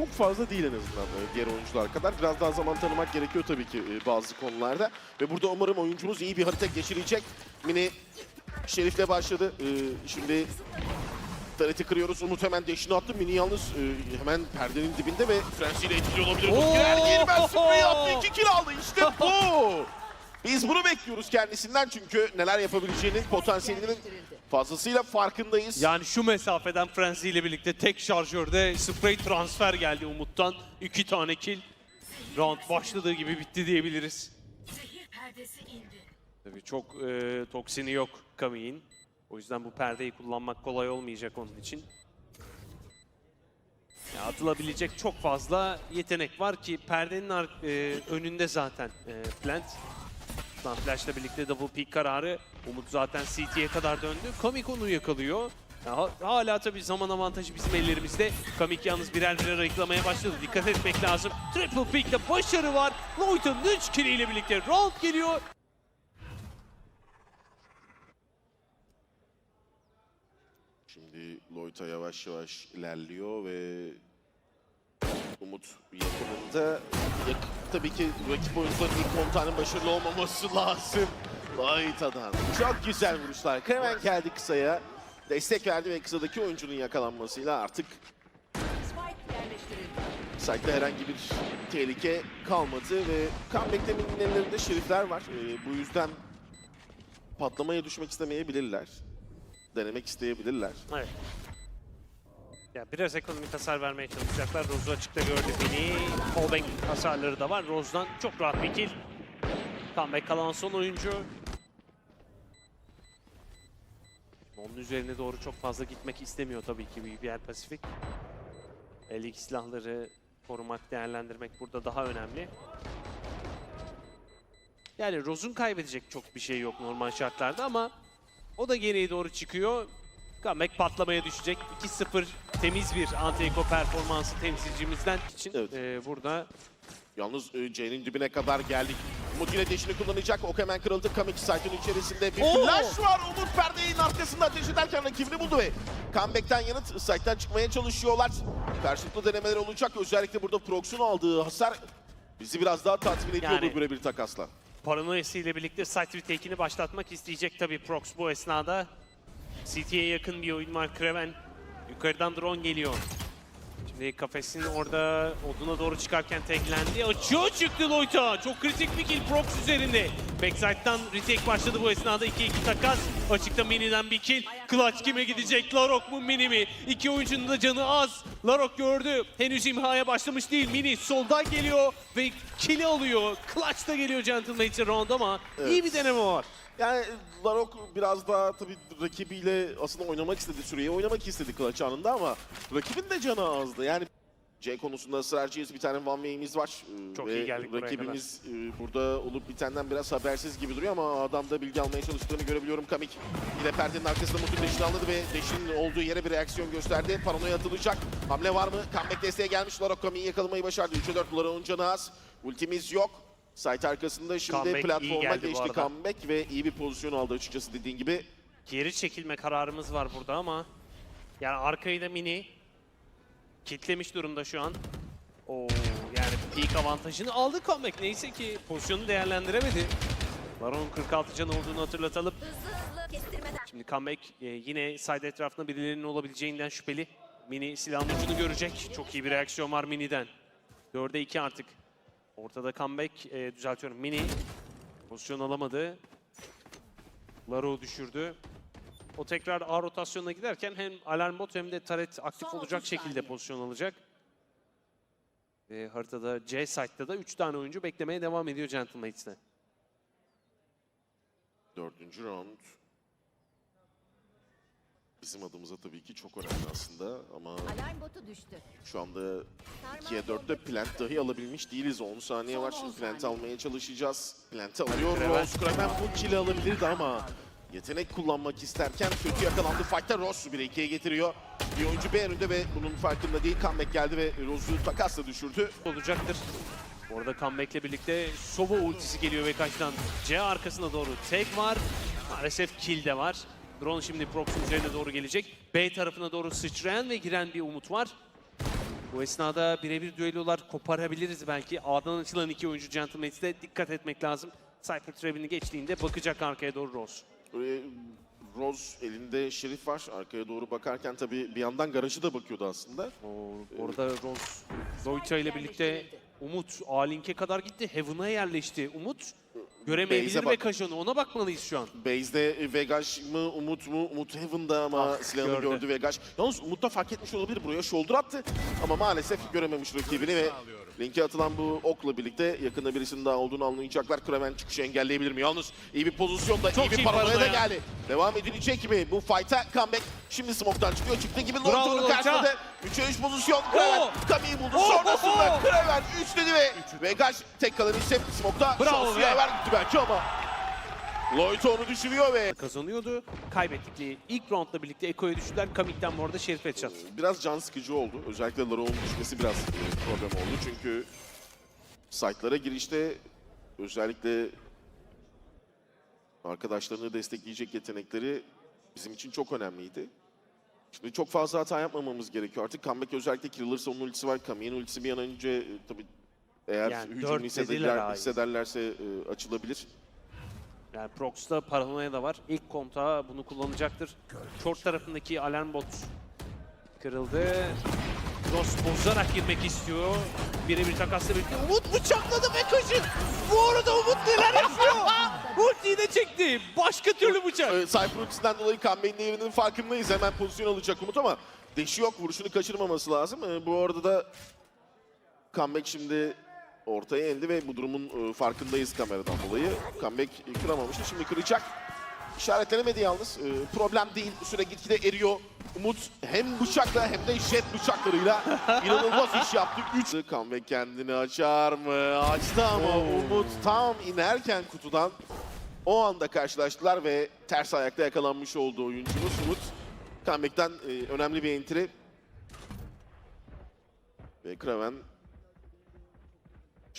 çok fazla değil en azından e, diğer oyuncular kadar. Biraz daha zaman tanımak gerekiyor tabii ki e, bazı konularda. Ve burada umarım oyuncumuz iyi bir harita geçirecek. Mini Şerif'le başladı. E, Şimdi Taret'i kırıyoruz. Umut hemen deşini attı. Mini yalnız e, hemen perdenin dibinde ve Frenzy ile etkili olabilir. Oo! Girer girmez spreyi attı. 2 kill aldı. İşte bu. Biz bunu bekliyoruz kendisinden çünkü neler yapabileceğinin potansiyelinin fazlasıyla farkındayız. Yani şu mesafeden Frenzy ile birlikte tek şarjörde spray transfer geldi Umut'tan. iki tane kill. Round başladığı gibi bitti diyebiliriz. Zehir perdesi indi. Tabii çok e, toksini yok Kami'nin. O yüzden bu perdeyi kullanmak kolay olmayacak onun için. Ya atılabilecek çok fazla yetenek var ki perdenin e, önünde zaten e, Plant. Lan Flash'la birlikte double pick kararı. Umut zaten CT'ye kadar döndü. Kamik onu yakalıyor. Ya ha- hala tabii zaman avantajı bizim ellerimizde. Kamik yalnız birer birer ayıklamaya başladı. Dikkat etmek lazım. Triple pick'te başarı var. Lloyd'un 3 kill'iyle birlikte round geliyor. Şimdi Loyta yavaş yavaş ilerliyor ve Umut yakınında yak- tabii ki rakip oyuncuların ilk 10 tane başarılı olmaması lazım. Loyta'dan. Çok güzel vuruşlar. Kremen geldi kısaya. Destek verdi ve kısadaki oyuncunun yakalanmasıyla artık site'de herhangi bir tehlike kalmadı ve comeback'te Min'in ellerinde şerifler var. Ee, bu yüzden patlamaya düşmek istemeyebilirler. Denemek isteyebilirler. Evet. Ya biraz ekonomik hasar vermeye çalışacaklar. Rose'u açıkta gördü beni. Fallback hasarları da var. Rose'dan çok rahat bir kill. Comeback kalan son oyuncu. Onun üzerine doğru çok fazla gitmek istemiyor tabii ki BBL Pasifik. Eldeki silahları korumak, değerlendirmek burada daha önemli. Yani Rose'un kaybedecek çok bir şey yok normal şartlarda ama o da geriye doğru çıkıyor. Comeback patlamaya düşecek. 2-0 temiz bir Anteiko performansı temsilcimizden için Evet. e, burada Yalnız e, C'nin dibine kadar geldik. Umut yine deşini kullanacak. Ok hemen kırıldı. Kamik site'ın içerisinde bir Oo! flash var. Umut perdenin arkasında ateş ederken rakibini buldu ve comeback'ten yanıt site'den çıkmaya çalışıyorlar. Karşılıklı denemeler olacak. Özellikle burada Prox'un aldığı hasar bizi biraz daha tatmin ediyor Yani- bu birebir takasla. paranoyası ile birlikte site retake'ini başlatmak isteyecek tabii Prox bu esnada. CT'ye yakın bir oyun var. Kraven yukarıdan drone geliyor. Şimdi kafesin orada oduna doğru çıkarken teklendi. Açıyor çıktı Loyta. Çok kritik bir kill Prox üzerinde. Backside'dan retake başladı bu esnada. 2-2 takas. Açıkta Mini'den bir kill. Clutch kime gidecek? Larok mu Mini mi? İki oyuncunun da canı az. Larok gördü. Henüz imhaya başlamış değil. Mini soldan geliyor ve kill alıyor. Clutch da geliyor Gentlemate'e round ama Evet. iyi bir deneme var. Yani Larok biraz daha tabii rakibiyle aslında oynamak istedi süreyi. Oynamak istedi clutch anında ama rakibin de canı azdı. Yani C konusunda ısrarcıyız. Bir tane one way'imiz var. Ee, Çok ve iyi geldik Rakibimiz e, burada olup bitenden biraz habersiz gibi duruyor ama adamda bilgi almaya çalıştığını görebiliyorum Kamik. Yine perdenin arkasında Mutlu Deşin'i anladı ve Deşin'in olduğu yere bir reaksiyon gösterdi. Paranoya atılacak. Hamle var mı? Comeback desteğe gelmiş. Larok Kamik'i yakalamayı başardı. 3'e 4 Larok'un canı az. Ultimiz yok. Site arkasında şimdi Comeback platforma geçti comeback ve iyi bir pozisyon aldı açıkçası dediğin gibi. Geri çekilme kararımız var burada ama yani arkayı da Mini kitlemiş durumda şu an. Oo yani peak avantajını aldı comeback. Neyse ki pozisyonu değerlendiremedi. Baron 46 can olduğunu hatırlatalım. Şimdi comeback e, yine side etrafında birilerinin olabileceğinden şüpheli. Mini silahın ucunu görecek. Çok iyi bir reaksiyon var Mini'den. 4'e 2 artık. Ortada comeback e, düzeltiyorum. Mini pozisyon alamadı. Laro düşürdü. O tekrar A rotasyonuna giderken hem alarm bot hem de taret aktif Son olacak 30 şekilde saniye. pozisyon alacak. Ve haritada C site'da da 3 tane oyuncu beklemeye devam ediyor Gentlemates'te. Dördüncü round. Bizim adımıza tabii ki çok önemli aslında ama Alarm botu düştü. şu anda 2'ye 4'te plant dahi alabilmiş değiliz. 10 saniye var. Şimdi plant almaya çalışacağız. Plant alıyor. Rose Kraven bu kill'i alabilirdi ama yetenek kullanmak isterken kötü yakalandı. Fight'ta Rose 1'e 2'ye getiriyor. Bir oyuncu B önünde ve bunun farkında değil. Comeback geldi ve Rose'u takasla düşürdü. olacaktır. Orada comeback'le birlikte Sova ultisi geliyor ve kaçtan C arkasına doğru tek var. Maalesef kill de var. Drone şimdi Prox'un üzerine doğru gelecek. B tarafına doğru sıçrayan ve giren bir Umut var. Bu esnada birebir düellolar koparabiliriz belki. A'dan açılan iki oyuncu Gentlemans'e dikkat etmek lazım. Cypher Trebin'i geçtiğinde bakacak arkaya doğru Rose. Buraya Rose elinde Şerif var. Arkaya doğru bakarken tabii bir yandan garajı da bakıyordu aslında. Oo, orada Rose, Zoita ile birlikte Umut A-Link'e kadar gitti. Heaven'a yerleşti. Umut göremeyebilir Base'e ve bak. kaşanı. Ona bakmalıyız şu an. Base'de Vegaş mı Umut mu? Umut Heaven'da ama Ah, silahını gördü. gördü Vegaş. Yalnız Umut da fark etmiş olabilir buraya. Shoulder attı ama maalesef görememiş rakibini ve linke atılan bu okla birlikte yakında birisinin daha olduğunu anlayacaklar. Kraven çıkışı engelleyebilir mi? Yalnız iyi bir pozisyonda, Çok iyi bir paranoya da geldi. Devam edilecek mi? Bu fight'a comeback şimdi smoke'tan çıkıyor. Çıktığı gibi Lord'unu karşıladı. 3'e 3 pozisyon. Kraven Oo. Kami'yi buldu. Oo, Sonrasında oo. Kraven üçledi ve Vegaş tek kalan isim smoke'ta. Bravo Şansı yaver gitti belki ama Lloyd onu düşürüyor ve Kazanıyordu. Kaybettikleri ilk roundla birlikte Eko'ya düştüler. Kamik'ten bu arada Şerif headshot. biraz can sıkıcı oldu. Özellikle Laro'nun düşmesi biraz e, problem oldu. Çünkü site'lara girişte özellikle arkadaşlarını destekleyecek yetenekleri bizim için çok önemliydi. Şimdi çok fazla hata yapmamamız gerekiyor. Artık comeback özellikle Killers'ın ultisi var. Kami'nin ultisi bir an önce e, tabii eğer Yani dört hücumu dediler hissederler, hissederlerse e, açılabilir. Yani Prox'ta paranoya da var. İlk kontağı bunu kullanacaktır. Short tarafındaki alarm bot kırıldı. Ross bozarak girmek istiyor. Birebir takasla birlikte Umut bıçakladı ve kaşı. Bu arada Umut neler yapıyor? Ultiyi de çekti. Başka türlü bıçak. Ee, Cypher ultisinden dolayı Kambe'nin yerinin farkındayız. Hemen pozisyon alacak Umut ama deşi yok. Vuruşunu kaçırmaması lazım. Ee, bu arada da comeback şimdi ortaya indi ve bu durumun e, farkındayız kameradan dolayı. Comeback kıramamıştı. Şimdi kıracak. İşaretlenemedi yalnız. Ee, problem değil. Süre gitgide eriyor. Umut hem bıçakla hem de jet bıçaklarıyla inanılmaz iş yaptı. 3 comeback kendini açar mı? Açtı ama Umut tam inerken kutudan o anda karşılaştılar ve ters ayakta yakalanmış oldu oyuncumuz Umut. Comeback'ten e, önemli bir entry. Ve Kraven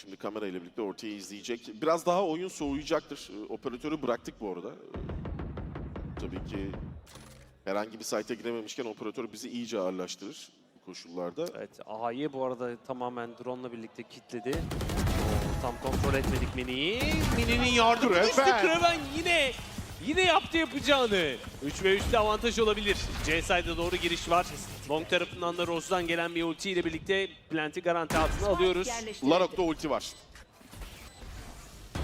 şimdi kamerayla birlikte ortaya izleyecek. Biraz daha oyun soğuyacaktır. E, Operatörü bıraktık bu arada. Tabii ki herhangi bir site'e girememişken operatör bizi iyice ağırlaştırır bu koşullarda. Evet A'yı bu arada tamamen drone'la birlikte kilitledi. Oo, Tam kontrol etmedik Mini'yi. Mini'nin yardımı düştü. Kraven yine yine yaptı yapacağını. 3 ve 3'te avantaj olabilir. C side'a doğru giriş var. Long tarafından da Rose'dan gelen bir ulti ile birlikte Plant'i garanti altına alıyoruz. Larok'ta ulti var.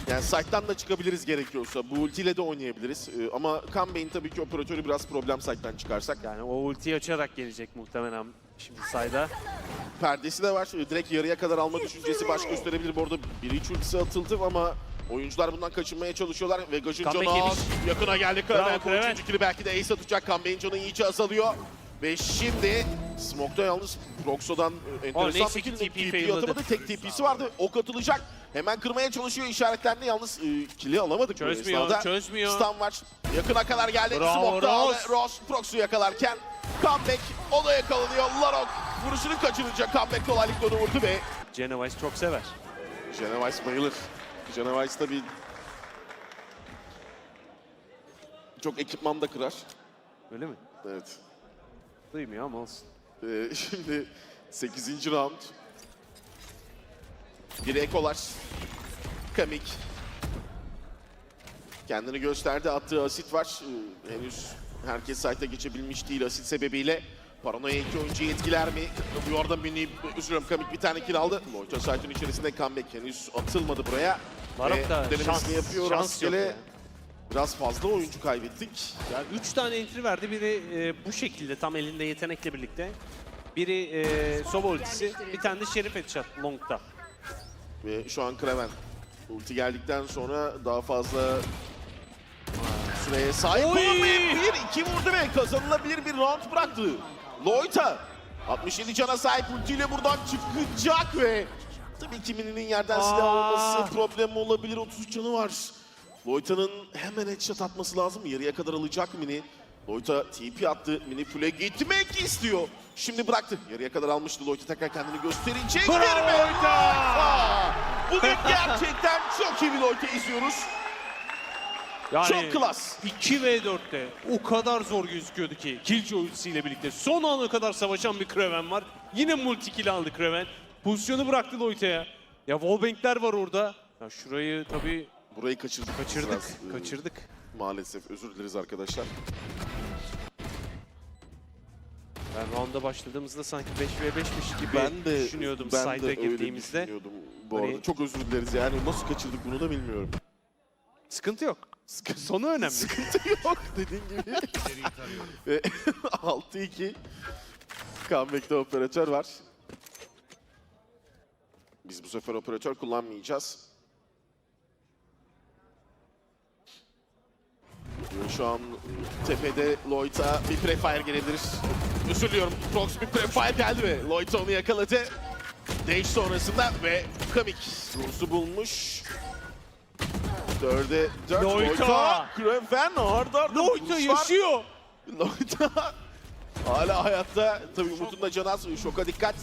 Yani site'dan da çıkabiliriz gerekiyorsa. Bu ultiyle de oynayabiliriz. Ee, ama Kambe'in tabii ki operatörü biraz problem site'dan çıkarsak. Yani o ultiyi açarak gelecek muhtemelen şimdi sayda. Perdesi de var. Ee, Direkt yarıya kadar alma düşüncesi baş gösterebilir. Bu arada 1-3 ultisi atıldı ama oyuncular bundan kaçınmaya çalışıyorlar. Yemiş. az. Yakına geldi. Kraven. Üçüncü kili belki de ace atacak. Kambe'in canı iyice azalıyor. Ve şimdi Smoke'da yalnız Proxo'dan e, enteresan bir ki kill. TP atamadı. Tek TP'si vardı. Ok atılacak. Hemen kırmaya çalışıyor işaretlendi. Yalnız e, kill'i alamadık. Çözmüyor, esnada. çözmüyor. Stun var. Yakına kadar geldi. Smoke'da Ross. ve Ross Prox'u yakalarken comeback o da yakalanıyor. Larok vuruşunu kaçırınca comeback kolaylıkla onu vurdu ve Genovice çok sever. Genevice bayılır. Genevice tabii çok ekipman da kırar. Öyle mi? Evet. Duymuyor ama olsun. Ee, şimdi 8. round. Bir ekolar. Kamik. Kendini gösterdi. Attığı asit var. Ee, henüz herkes site'a geçebilmiş değil asit sebebiyle. Paranoya iki oyuncuyu etkiler mi? Bu arada Mini, üzülüyorum Kamik bir tane kill aldı. Loyta site'ın içerisinde comeback henüz atılmadı buraya. Larok Ve da denemesini şans, yapıyor. şans Rastgele biraz fazla oyuncu kaybettik. Ya üç tane entry verdi. Biri e, bu şekilde tam elinde yetenekle birlikte. Biri e, Sova ultisi, bir tane de Şerif headshot long'da. Ve şu an Kraven ulti geldikten sonra daha fazla süreye sahip Oy! bir iki vurdu ve kazanılabilir bir round bıraktı. Loyta 67 cana sahip ultiyle buradan çıkacak ve tabii ki Mini'nin yerden silah alması problem olabilir. 33 canı var. Loyta'nın hemen headshot atması lazım. Yarıya kadar alacak Mini. Loyta TP attı. Mini full'e gitmek istiyor. Şimdi bıraktı. Yarıya kadar almıştı. Loyta tekrar kendini gösterecek. Bravo? Loyta! Bugün gerçekten çok iyi bir Loyta izliyoruz. Yani Çok klas. 2 v 4'te o kadar zor gözüküyordu ki Killjoy ultisiyle birlikte. Son ana kadar savaşan bir Kraven var. Yine multi kill aldı Kraven. Pozisyonu bıraktı Loita'ya. Ya wallbang'ler var orada. Ya şurayı tabii Burayı kaçırdık. kaçırdık. Biraz, e, Kaçırdık. Maalesef özür dileriz arkadaşlar. Ben round'a başladığımızda sanki 5v5'miş gibi Ben de düşünüyordum ben side'a öyle girdiğimizde. düşünüyordum. Bu Hani- arada çok özür dileriz yani nasıl kaçırdık bunu da bilmiyorum. Sıkıntı yok. Sonu önemli. sıkıntı yok dediğin gibi. Ve 6-2 comeback'te operatör var. Biz bu sefer operatör kullanmayacağız. Şu an tepede Lloyd'a bir prefire gelebilir. Özür diliyorum. Prox bir prefire geldi ve Lloyd onu yakaladı. Dash sonrasında ve Kamik Rus'u bulmuş. Dörde dört Lloyd'a! Lloyd'a. Arda arda Loita vuruşlar. yaşıyor. Lloyd'a hala hayatta. Tabii Umut'un da canı az. Şoka dikkat.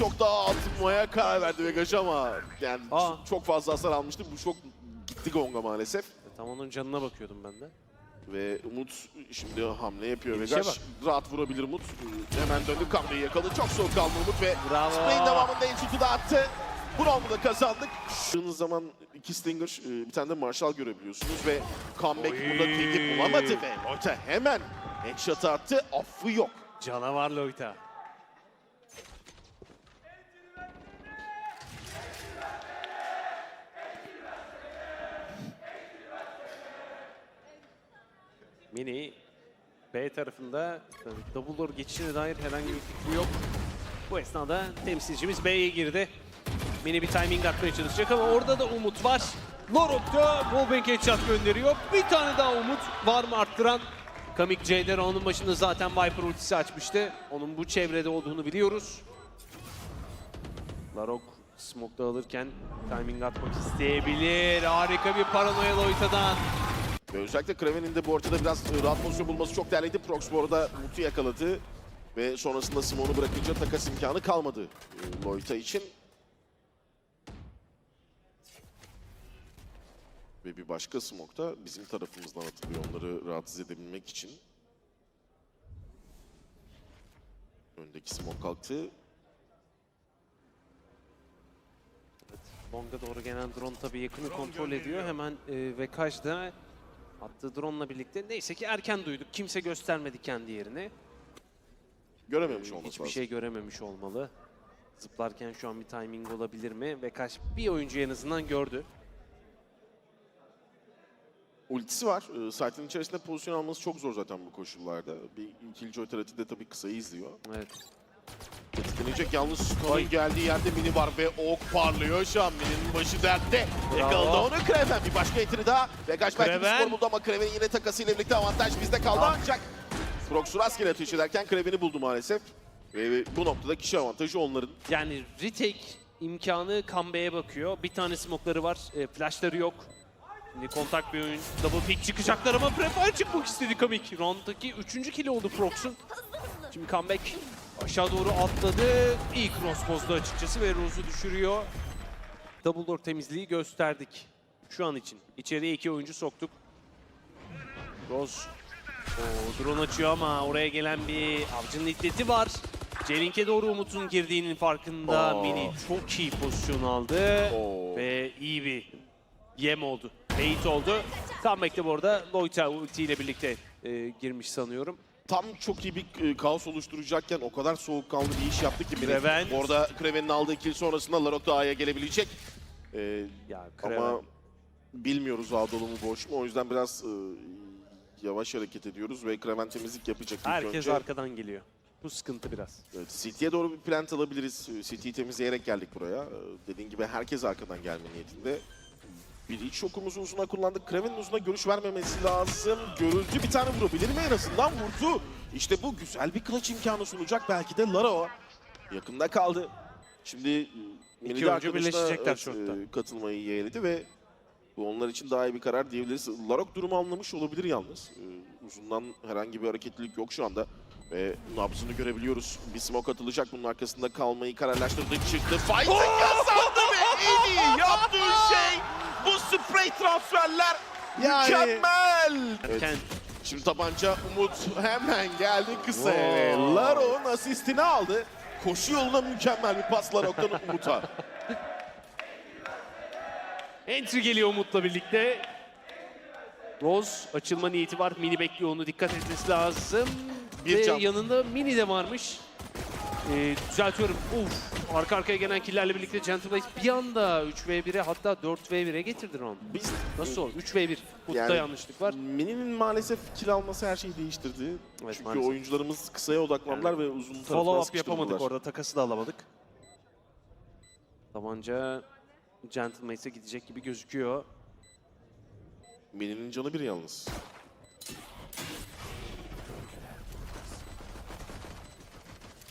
Şok daha atmaya karar verdi Vegaş ama yani Aa. çok fazla hasar almıştı. Bu şok gitti Gonga maalesef. Tam onun canına bakıyordum ben de. Ve Umut şimdi hamle yapıyor Gelişe Vegaş. bak. Rahat vurabilir Umut. Hemen döndü Kamre'yi yakaladı. Çok soğuk kaldı Umut ve Bravo. spray'in devamında Ensutu da attı. Bu roundu da kazandık. Baktığınız zaman iki Stinger, e, bir tane de Marshall görebiliyorsunuz ve comeback Oy. burada teknik bulamadı ve Lotte hemen headshot attı. Affı yok. Canavar Loita. Mini B tarafında double door geçişine dair herhangi bir fikri yok. Bu esnada temsilcimiz B'ye girdi. Mini bir timing atmaya çalışacak ama orada da Umut var. Lorok da wallbang headshot gönderiyor. Bir tane daha Umut var mı arttıran? Kamik C'de onun başında zaten Viper ultisi açmıştı. Onun bu çevrede olduğunu biliyoruz. Larok smoke'da alırken timing atmak isteyebilir. Harika bir paranoya Loita'dan. Ve özellikle Kraven'in de bu ortada biraz e, rahat pozisyon bulması çok değerliydi. Prox bu arada Umut'u yakaladı. Ve sonrasında Simon'u bırakınca takas imkanı kalmadı e, Loita için. Ve bir başka smoke da bizim tarafımızdan atılıyor onları rahatsız edebilmek için. Öndeki smoke kalktı. Long'a doğru gelen drone tabii yakını kontrol ediyor. Hemen e, Vekaj da attığı drone'la birlikte neyse ki erken duyduk. Kimse göstermedi kendi yerini. Görememiş olması Hiçbir lazım. şey görememiş olmalı. Zıplarken şu an bir timing olabilir mi? Vekaj bir oyuncu en azından gördü. Ultisi var. Ee, Site'ın içerisinde pozisyon alması çok zor zaten bu koşullarda. Bir Killjoy taratı da tabii kısayı izliyor. Evet. Tetiklenecek yalnız Stone'un Ay. geldiği yerde Mini var ve ok parlıyor şu an. Mini'nin başı dertte. Yakaladı onu Kraven. Bir başka entry daha. Vegaş belki bir skor buldu ama Kraven'in yine takasıyla birlikte avantaj bizde kaldı Ah. ancak Prox'u rastgele ateş ederken Kraven'i buldu maalesef. Ve bu noktada kişi avantajı onların. Yani retake imkanı Kambe'ye bakıyor. Bir tane smoke'ları var. E, flash'ları yok. Şimdi kontak bir oyun. Double pick çıkacaklar ama prefire çıkmak istedi Kamik. Round'daki üçüncü kill oldu Prox'un. Şimdi comeback aşağı doğru atladı. İyi cross bozdu açıkçası ve Rose'u düşürüyor. Double door temizliği gösterdik. Şu an için. İçeriye iki oyuncu soktuk. Rose o drone açıyor ama oraya gelen bir avcının iddeti var. Celink'e doğru Umut'un girdiğinin farkında. Oo. Mini çok iyi pozisyon aldı. Oo. Ve iyi bir yem oldu. Bait oldu. Comeback'te bu arada Loita ulti ile birlikte e, girmiş sanıyorum. Tam çok iyi bir e, kaos oluşturacakken o kadar soğukkanlı bir iş yaptı ki Mini. Kraven. Orada Kraven'in aldığı kill sonrasında Larok da A'ya gelebilecek. Ee, Ya Ama Kraven. bilmiyoruz A dolu mu boş mu. O yüzden biraz e, yavaş hareket ediyoruz ve Kraven temizlik yapacak Herkes önce. arkadan geliyor. Bu sıkıntı biraz. Evet, City'ye doğru bir plant alabiliriz. City'yi temizleyerek geldik buraya. Ee, Dediğin gibi herkes arkadan gelme niyetinde. Bir iç şokumuzu uzuna kullandık. Kraven'in uzuna görüş vermemesi lazım. Görüldü bir tane vurabilir mi? En azından vurdu. İşte bu güzel bir clutch imkanı sunacak. Belki de Lara. Yakında kaldı. Şimdi e, de oyuncu birleşecekler short'ta. e, katılmayı yeğledi ve bu onlar için daha iyi bir karar diyebiliriz. Larok durumu anlamış olabilir yalnız. Ee, uzundan herhangi bir hareketlilik yok şu anda. Ve nabzını görebiliyoruz. Bir smoke atılacak. Bunun arkasında kalmayı kararlaştırdı. Çıktı. Fight'ı kazandı ve en iyi yaptığı şey bu spray transferler. Yani... Mükemmel! Evet, Şimdi tabanca Umut hemen geldi kısaya ve Wow. Laro'nun asistini aldı. Koşu yoluna mükemmel bir pas Larok'tan Umut'a. entry geliyor Umut'la birlikte. Rose açılma niyeti var. Mini bekliyor onu. Dikkat etmesi lazım. Bir Ve can. yanında Mini de varmış. Ee, düzeltiyorum. Uf. Arka arkaya gelen killerle birlikte Gentle Blaze bir anda 3v1'e hatta 4v1'e getirdi round. Biz Nasıl oldu? 3v1. Hut'ta Yani- yanlışlık var. Mini'nin maalesef kill alması her şeyi değiştirdi. Evet, Çünkü maalesef. oyuncularımız kısaya odaklandılar ve uzun tarafına Follow up yapamadık orada. Takası da alamadık. Tabanca Gentlemate'e gidecek gibi gözüküyor. Mini'nin canı bir yalnız.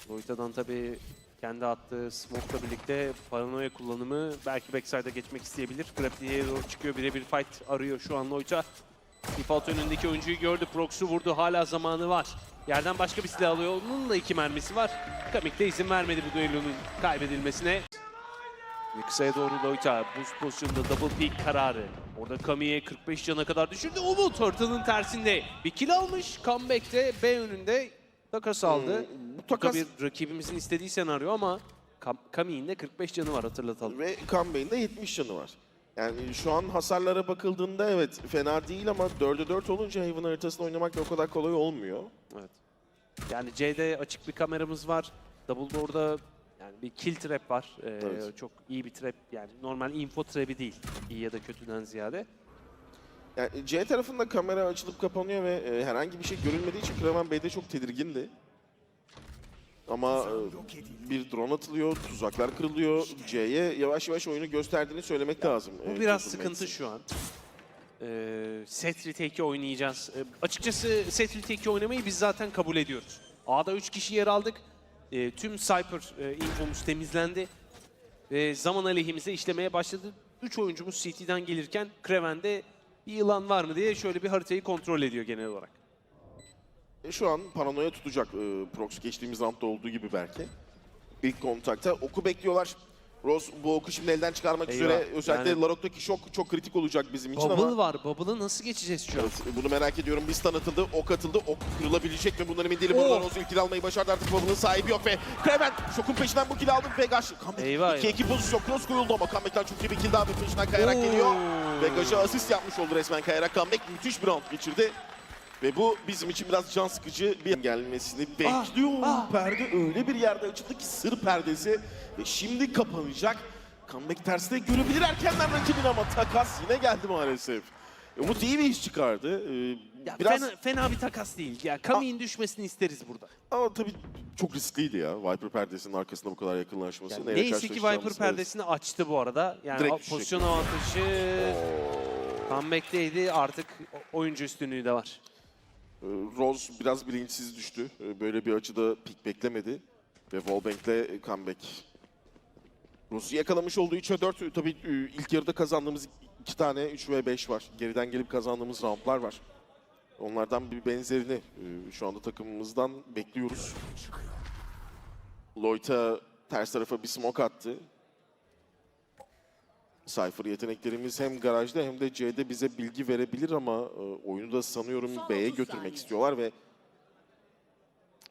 Loita'dan tabii kendi attığı smoke'la birlikte paranoya kullanımı belki backside'a geçmek isteyebilir. Grapple'ye doğru çıkıyor. Birebir fight arıyor şu an Loita. Default önündeki oyuncuyu gördü. Prox'u vurdu. Hala zamanı var. Yerden başka bir silah alıyor. Onun da iki mermisi var. Kamik de izin vermedi bu düellonun kaybedilmesine. Kısaya doğru Loita. Boost pozisyonunda double peek kararı. Orada Kami'ye 45 cana kadar düşürdü. Umut Turtle'ın tersinde. Bir kill almış. Comeback'te B önünde takas aldı. Hmm, takas tabii rakibimizin istediği senaryo ama Kam- Kami'nin de 45 canı var hatırlatalım. ve Kanbey'in de 70 canı var. Yani şu an hasarlara bakıldığında evet fena değil ama 4'e 4 olunca Haven haritasını oynamak da o kadar kolay olmuyor. Evet. Yani C'de açık bir kameramız var. Double Door'da yani bir kill trap var. Ee, Evet. Çok iyi bir trap yani normal info trap'i değil. İyi ya da kötüden ziyade. Yani C tarafında kamera açılıp kapanıyor ve e, herhangi bir şey görülmediği için Kraven Bey'de çok tedirgindi. Ama e, bir drone atılıyor, tuzaklar kırılıyor. C'ye yavaş yavaş oyunu gösterdiğini söylemek lazım. Bu e, biraz sıkıntı Knights'ın. şu an. Ee, set retake'i oynayacağız. Ee, açıkçası set retake'i oynamayı biz zaten kabul ediyoruz. A'da 3 kişi yer aldık. Ee, tüm Cypher e, infomuz temizlendi. Ve zaman aleyhimize işlemeye başladı. 3 oyuncumuz CT'den gelirken Kraven'de bir yılan var mı diye şöyle bir haritayı kontrol ediyor genel olarak. E, Şu an paranoya tutacak e, Prox geçtiğimiz roundda olduğu gibi belki. İlk kontakta oku bekliyorlar. Rose bu oku şimdi elden çıkarmak Eyvah. üzere. Özellikle Yani- Larok'taki şok çok kritik olacak bizim için Bubble ama... var. Bubble'ı nasıl geçeceğiz şu an? Evet, bunu merak ediyorum. Bir stun atıldı, ok atıldı. Ok kırılabilecek mi? Bundan emin değilim. Burada Oh! Rose ilk kill almayı başardı artık. Bubble'ın sahibi yok ve Kraven şokun peşinden bu kill aldı. Comeback. Eyvah, 2-2 pozisyon. Cross koyuldu ama comeback'ten çok iyi bir kill daha bir peşinden kayarak Oo! geliyor. Vegaş'a asist yapmış oldu resmen kayarak comeback. Müthiş bir round geçirdi. Ve bu bizim için biraz can sıkıcı bir gelmesini bekliyor. ah. Perde öyle bir yerde açıldı ki sır perdesi. Ve şimdi kapanacak. Comeback tersine görebilir erkenden rakibin ama takas yine geldi maalesef. Umut iyi bir iş çıkardı. Ee, Ya biraz fena, fena bir takas değil. Ya Kami'nin düşmesini isteriz burada. ama tabii çok riskliydi ya. Viper perdesinin arkasında bu kadar yakınlaşması. Yani neyle neyse ki Viper karşılaşacağımız, perdesini açtı bu arada. Yani Direkt a- düşecek. pozisyon avantajı evet. comeback'teydi. Artık o- oyuncu üstünlüğü de var. Ee, Rose biraz bilinçsiz düştü. Ee, Böyle bir açıda pik beklemedi. Ve Wallbank'le comeback. Rose'u yakalamış olduğu 3'e 4. Tabii e, ilk yarıda kazandığımız iki tane 3 ve 5 var. Geriden gelip kazandığımız roundlar var. Onlardan bir benzerini e, şu anda takımımızdan bekliyoruz. Loyta ters tarafa bir smoke attı. Cypher yeteneklerimiz hem garajda hem de C'de bize bilgi verebilir ama e, oyunu da sanıyorum B'ye 30 götürmek saniye. istiyorlar ve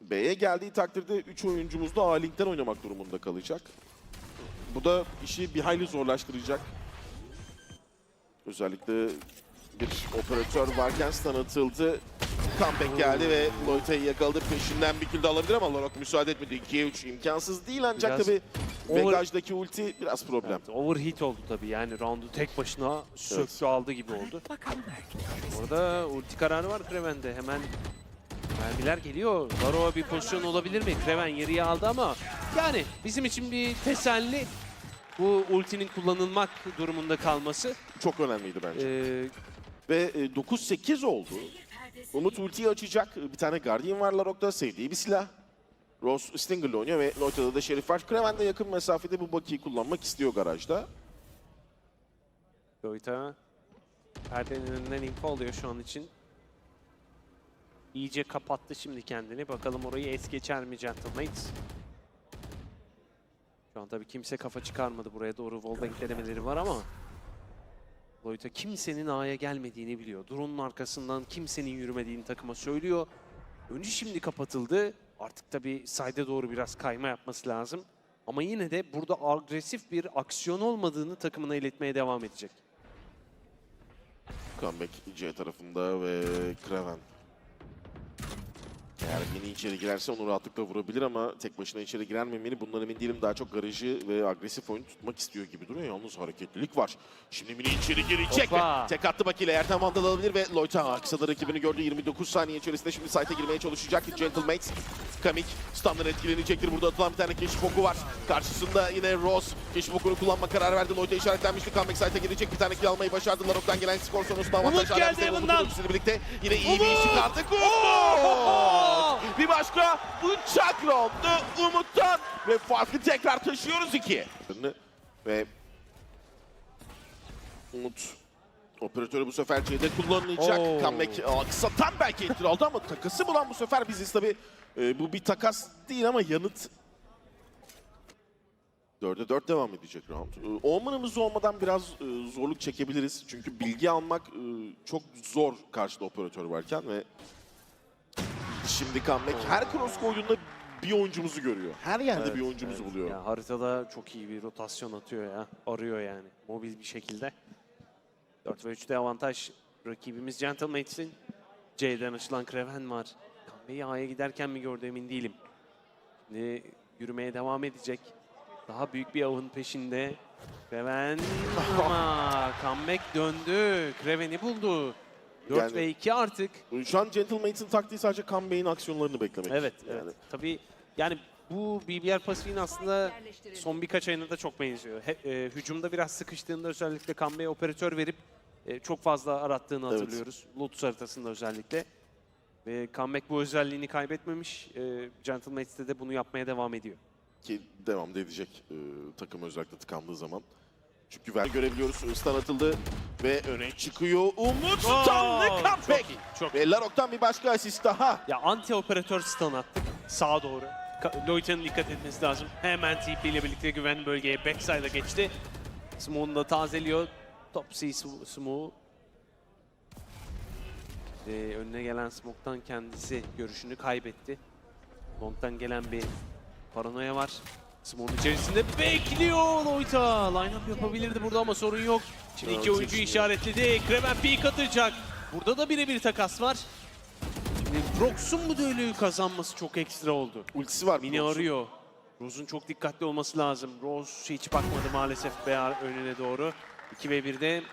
B'ye geldiği takdirde 3 oyuncumuz da A-Link'ten oynamak durumunda kalacak. Bu da işi bir hayli zorlaştıracak. Özellikle bir operatör varken stun atıldı. Comeback geldi ve Loita'yı yakaladı. Peşinden bir kill de alabilir ama Lorok müsaade etmedi. 2'ye 3 imkansız değil ancak Biraz tabii over- ulti biraz problem. Evet, overheat oldu tabii yani roundu tek başına söktü aldı gibi oldu. Orada ulti kararı var Kraven'de hemen mermiler geliyor. Varroa bir pozisyon olabilir mi? Kraven yeriye aldı ama yani bizim için bir teselli bu ultinin kullanılmak durumunda kalması. Çok önemliydi bence. Ee, Ve e, 9-8 oldu. Umut ultiyi açacak. Bir tane Guardian var Larok'ta. Sevdiği bir silah. Rose Stinger'la oynuyor ve Loita'da da Şerif var. Kraven de yakın mesafede bu bakiyi kullanmak istiyor garajda. Goita perdenin önünden info alıyor şu an için. İyice kapattı şimdi kendini. Bakalım orayı es geçer mi Gentlemates? Şu an tabii kimse kafa çıkarmadı. Buraya doğru wallbang denemeleri var ama Loyta kimsenin A'ya gelmediğini biliyor. Drone'un arkasından kimsenin yürümediğini takıma söylüyor. Önce şimdi kapatıldı. Artık tabii side'e doğru biraz kayma yapması lazım. Ama yine de burada agresif bir aksiyon olmadığını takımına iletmeye devam edecek. Comeback C tarafında ve Kraven. Eğer Mini içeri girerse onu rahatlıkla vurabilir ama tek başına içeri girer mi Mini bundan emin değilim. Daha çok garajı ve agresif oyun tutmak istiyor gibi duruyor. Yalnız hareketlilik var. Şimdi Mini içeri girecek Hoppa. ve tek attı Baki ile Ertem Vandal alabilir ve Loyta kısada rakibini gördü. 29 saniye içerisinde şimdi site'e girmeye çalışacak. Gentlemates, Kamik, stun'dan etkilenecektir. Burada atılan bir tane keşif oku var. Karşısında yine Rose keşif okunu kullanma kararı verdi. Loyta işaretlenmişti. Comeback site'e girecek. Bir tane kill almayı başardı. Larok'tan gelen skor sonrasında avantaj Umut geldi ultisiyle birlikte yine iyi bir iş Umut! çıkardık. Bir başka bıçak roundu Umut'tan ve farkı tekrar taşıyoruz iki. Ve Umut operatörü bu sefer C'de kullanılacak. Oo. Comeback aksatan belki etkili oldu ama takası bulan bu sefer biziz tabi. bu bir takas değil ama yanıt 4'e 4 devam edecek round. E, Omen'ımız olmadan biraz e, zorluk çekebiliriz. Çünkü bilgi almak e, çok zor karşıda operatör varken ve şimdi comeback her cross koyduğunda bir oyuncumuzu görüyor. Her yerde Evet, bir oyuncumuzu evet. buluyor. Ya haritada çok iyi bir rotasyon atıyor ya. Arıyor yani. Mobil bir şekilde. 4 ve 3'te avantaj. Rakibimiz Gentlemates'in. C'den açılan Kraven var. Kambe'yi A'ya giderken mi gördü emin değilim. Şimdi yürümeye devam edecek. Daha büyük bir avın peşinde. Kraven ama comeback döndü. Kraven'i buldu. 4 Yani- ve 2 artık. Şu an Gentlemates'in taktiği sadece comeback'in aksiyonlarını beklemek. Evet, Yani evet. Tabii yani bu BBR pasifin aslında son birkaç ayına da çok benziyor. He, e, hücumda biraz sıkıştığında özellikle Kambe'ye operatör verip e, çok fazla arattığını Evet. hatırlıyoruz. Lotus haritasında özellikle. Ve comeback bu özelliğini kaybetmemiş. E, Gentlemate'de de bunu yapmaya devam ediyor. ki devam da edecek e, takım özellikle tıkandığı zaman. Çünkü ver görebiliyoruz. Stun atıldı ve öne çıkıyor. Umut comeback. Çok. Ve Larok'tan bir başka asist daha. Ya anti operatör stun attık sağa doğru. Loyta'nın dikkat etmesi lazım. Hemen TP ile birlikte güven bölgeye backside'a geçti. Smoke'unu da tazeliyor. Top C sm- Smoke. Ee, önüne gelen Smoke'tan kendisi görüşünü kaybetti. Long'dan gelen bir paranoya var. Smoke'un içerisinde bekliyor Loyta. Line-up yapabilirdi burada ama sorun yok. Şimdi iki oyuncu işaretledi. Kraven peek atacak. Burada da birebir takas var. Şimdi Brox'un bu düelloyu kazanması çok ekstra oldu. Ultisi var. Mini Brox'un. arıyor. Rose'un çok dikkatli olması lazım. Rose hiç bakmadı maalesef BR önüne doğru. 2 ve 1'de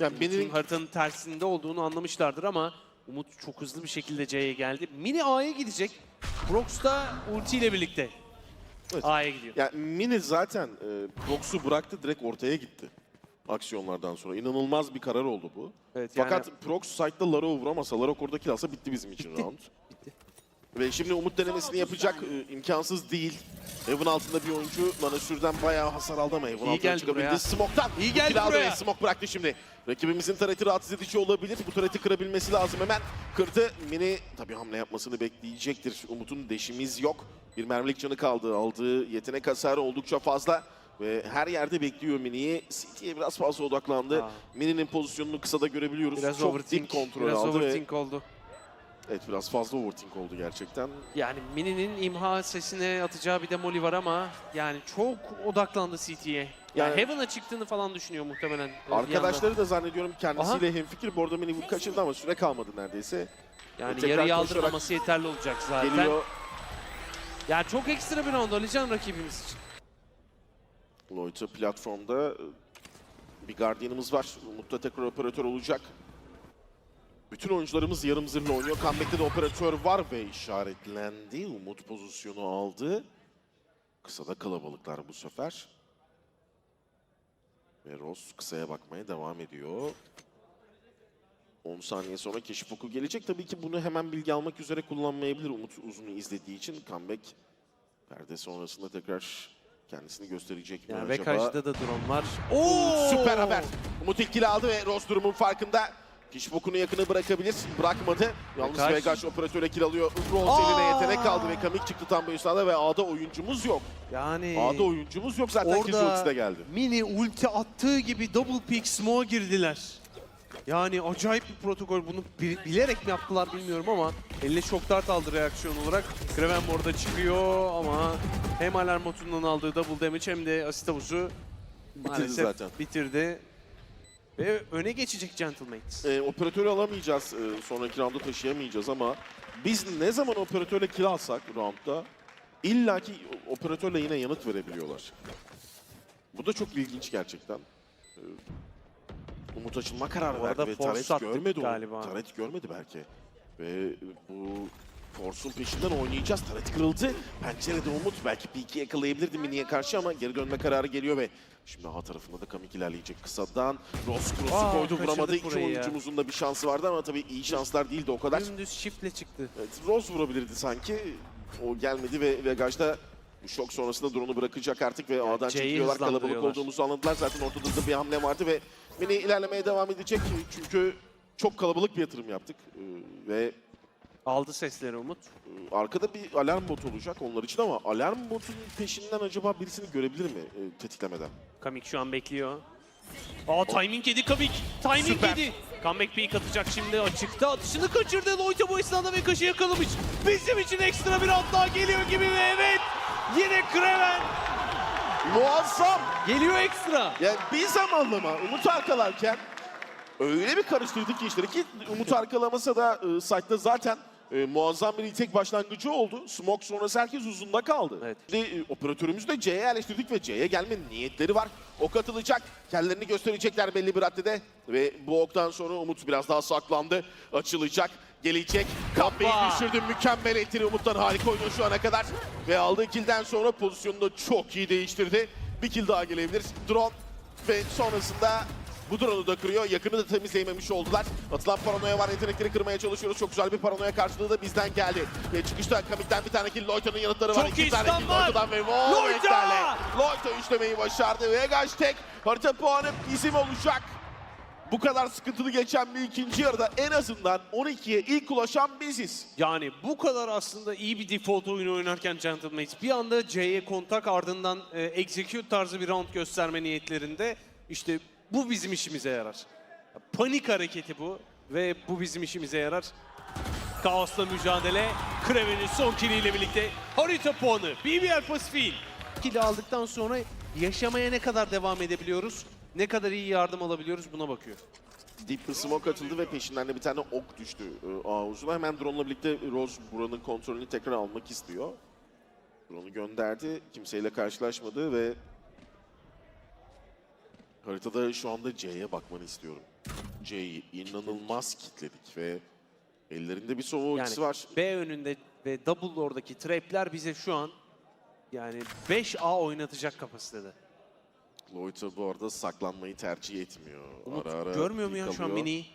Yani Mini'nin haritanın tersinde olduğunu anlamışlardır ama Umut çok hızlı bir şekilde C'ye geldi. Mini A'ya gidecek. Brox da ulti ile birlikte Evet. A'ya gidiyor. yani Mini zaten e, Prox'u bıraktı direkt ortaya gitti. Aksiyonlardan sonra. İnanılmaz bir karar oldu bu. Evet, yani- Fakat Prox site'da Larok'u vuramasa Larok orada kill alsa bitti bizim için round. Bitti. Ve şimdi Umut denemesini yapacak. E, imkansız değil. Heaven altında bir oyuncu Manasür'den bayağı hasar aldı ama İyi altına geldi çıkabildi. buraya. Smoke'tan. İyi geldi buraya. Smoke bıraktı şimdi. Rakibimizin tareti rahatsız edici olabilir. Bu tareti kırabilmesi lazım hemen. Kırdı. Mini tabii hamle yapmasını bekleyecektir. Umut'un deşimiz yok. Bir mermilik canı kaldı. Aldığı yetenek hasarı oldukça fazla. Ve her yerde bekliyor Mini'yi. City'ye biraz fazla odaklandı. Mini'nin pozisyonunu kısada görebiliyoruz. Biraz Çok overthink, dip kontrol biraz aldı ve overthink oldu. evet biraz fazla overthink oldu gerçekten. Yani Mini'nin imha sesine atacağı bir de moli var ama yani çok odaklandı CT'ye. Yani, Yani- Heaven'a çıktığını falan düşünüyor muhtemelen. Arkadaşları da zannediyorum kendisiyle hemfikir. Bu arada Mini bu kaçırdı ama süre kalmadı neredeyse. Yani koşarak aldırmaması yeterli olacak zaten. Geliyor. Yani çok ekstra bir round Alican rakibimiz için. Lloyd'u platformda e, bir gardiyanımız var. Umut'ta tekrar operatör olacak. Bütün oyuncularımız yarım zırhlı oynuyor. Comeback'te de operatör var ve işaretlendi. Umut pozisyonu aldı. Kısada kalabalıklar bu sefer. Ve Ross kısaya bakmaya devam ediyor. 10 saniye sonra keşif oku gelecek. Tabii ki bunu hemen bilgi almak üzere kullanmayabilir Umut uzunu izlediği için. Comeback perde sonrasında tekrar kendisini gösterecek mi Yani acaba? Bekaj'da da drone var. Oo, Süper haber. Umut ilk kill aldı ve Ross durumun farkında. Hiç bokunu yakını bırakabilir. Bırakmadı. Yalnız Vegaş. Vegaş operatöre kill alıyor. Rose eline yetenek kaldı ve Kamik çıktı tam bu esnada ve A'da oyuncumuz yok. Yani A'da oyuncumuz yok zaten de geldi. mini ulti attığı gibi double pick smoke'a girdiler. Yani acayip bir protokol. Bunu bi- bilerek mi yaptılar bilmiyorum ama eline şok dart aldı reaksiyon olarak. Kraven orada çıkıyor ama hem alarm botundan aldığı double damage hem de asist havuzu maalesef zaten. bitirdi. Ve öne geçecek Gentlemates. Ee, operatörü alamayacağız. Ee, sonraki rounda taşıyamayacağız ama biz ne zaman operatörle kill alsak roundda illaki operatörle yine yanıt verebiliyorlar. Bu da çok ilginç gerçekten. Ee, Umut açılma kararı Bu arada verdi ve force Taret attık görmedi onu. galiba. Taret görmedi belki. Ve bu Force'un peşinden oynayacağız. Taret kırıldı. Pencerede Umut belki P2 yakalayabilirdi Mini'ye karşı ama geri dönme kararı geliyor ve şimdi A tarafında da Kamik ilerleyecek kısadan. Ross cross'u Aa, koydu kaçırdık vuramadı. İki burayı ya. oyuncumuzun da bir şansı vardı ama tabii iyi şanslar değildi o kadar. Dümdüz shiftle çıktı. Evet, Rose vurabilirdi sanki. O gelmedi ve Vegaj da bu şok sonrasında drone'u bırakacak artık ve A'dan C'yi çekiliyorlar. Kalabalık hızlandırıyorlar. olduğumuzu anladılar. Zaten ortada da bir hamle vardı ve Mini ilerlemeye devam edecek. Çünkü çok kalabalık bir yatırım yaptık. Ee, ve Aldı sesleri Umut. e, arkada bir alarm botu olacak onlar için ama alarm botunun peşinden acaba birisini görebilir mi e, tetiklemeden? Kamik şu an bekliyor. Aa timing yedi Kamik. Timing Süper. yedi. Comeback peek atacak şimdi açıkta. Atışını kaçırdı. Loyta bu esnada ve kaşı yakalamış. Bizim için ekstra bir at daha geliyor gibi ve evet. Yine Kraven. Muazzam! Geliyor ekstra. Yani bir zamanlama Umut arkalarken öyle bir karıştırdık ki işleri ki Umut arkalamasa da e, site'da zaten e, muazzam bir tek başlangıcı oldu. Smoke sonrası herkes uzunda kaldı. Evet. Şimdi e, operatörümüzü de C'ye yerleştirdik ve C'ye gelme niyetleri var. Ok atılacak. Kendilerini gösterecekler belli bir raddede. Ve bu oktan sonra Umut biraz daha saklandı. Açılacak. Gelecek. Hoppa. düşürdü. Mükemmel etiri Umut'tan harika oynuyor şu ana kadar. Ve aldığı killden sonra pozisyonunu çok iyi değiştirdi. Bir kill daha gelebilir. Drone ve sonrasında bu drone'u da kırıyor. Yakını da temizleyememiş oldular. Atılan paranoya var. Yetenekleri kırmaya çalışıyoruz. Çok güzel bir paranoya karşılığı da bizden geldi. Ve çıkışta Kamik'ten bir tane kill. Loyta'nın yanıtları var. Çok İki tane kill var. Loyta'dan ve Loyta! Wallback'lerle. Loyta üçlemeyi başardı. Vegaş tek. Harita puanı bizim olacak. Bu kadar sıkıntılı geçen bir ikinci yarıda en azından 12'ye ilk ulaşan biziz. Yani bu kadar aslında iyi bir default oyunu oynarken Gentlemates bir anda C'ye kontak ardından e, execute tarzı bir round gösterme niyetlerinde işte bu bizim işimize yarar. Panik hareketi bu ve bu bizim işimize yarar. Kaosla mücadele, Kraven'in son kiliyle birlikte harita puanı BBL Pasifik'in. Kili aldıktan sonra yaşamaya ne kadar devam edebiliyoruz, ne kadar iyi yardım alabiliyoruz buna bakıyor. Deep bir smoke atıldı ve peşinden de bir tane ok düştü e, A uzuna. Hemen drone'la birlikte Rose buranın kontrolünü tekrar almak istiyor. Drone'u gönderdi. Kimseyle karşılaşmadı ve haritada şu anda C'ye bakmanı istiyorum. C'yi inanılmaz kitledik ve ellerinde bir sova Yani var. B önünde ve double oradaki trapler bize şu an yani 5A oynatacak kapasitede. Loyta bu arada saklanmayı tercih etmiyor. Umut ara ara görmüyor mu ya şu an miniyi?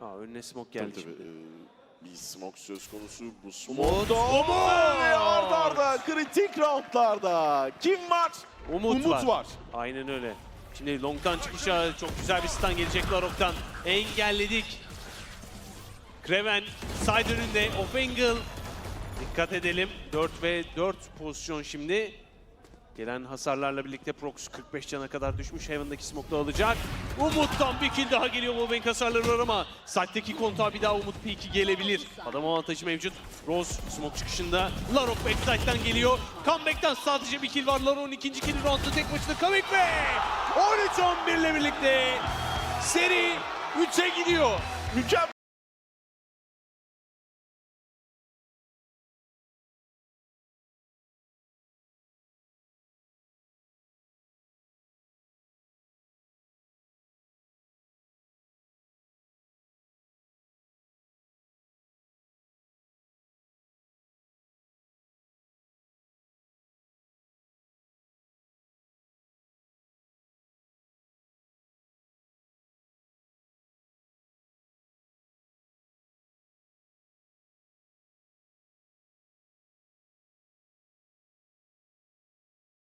Ha önüne smoke geldi tabii. şimdi. Ee, bir smoke söz konusu. Bu Umut, smoke Umut! ve arda arda kritik roundlarda kim var? Umut, var. var. Aynen öyle. Şimdi long'dan çıkışa çok güzel bir stun gelecek Larok'tan. Engelledik. Kraven side önünde off angle. Dikkat edelim. 4 ve 4 pozisyon şimdi. Gelen hasarlarla birlikte Prox 45 cana kadar düşmüş. Heaven'daki smoke'la alacak. Umut'tan bir kill daha geliyor. Wallbang hasarları var ama side'deki kontağa bir daha Umut P2 gelebilir. Adam avantajı mevcut. Rose smoke çıkışında. Larok backside'den geliyor. Comeback'ten sadece bir kill var. Larok'un ikinci kill'i roundda tek başına comeback ve 13-11 ile birlikte seri 3'e gidiyor. Mükemmel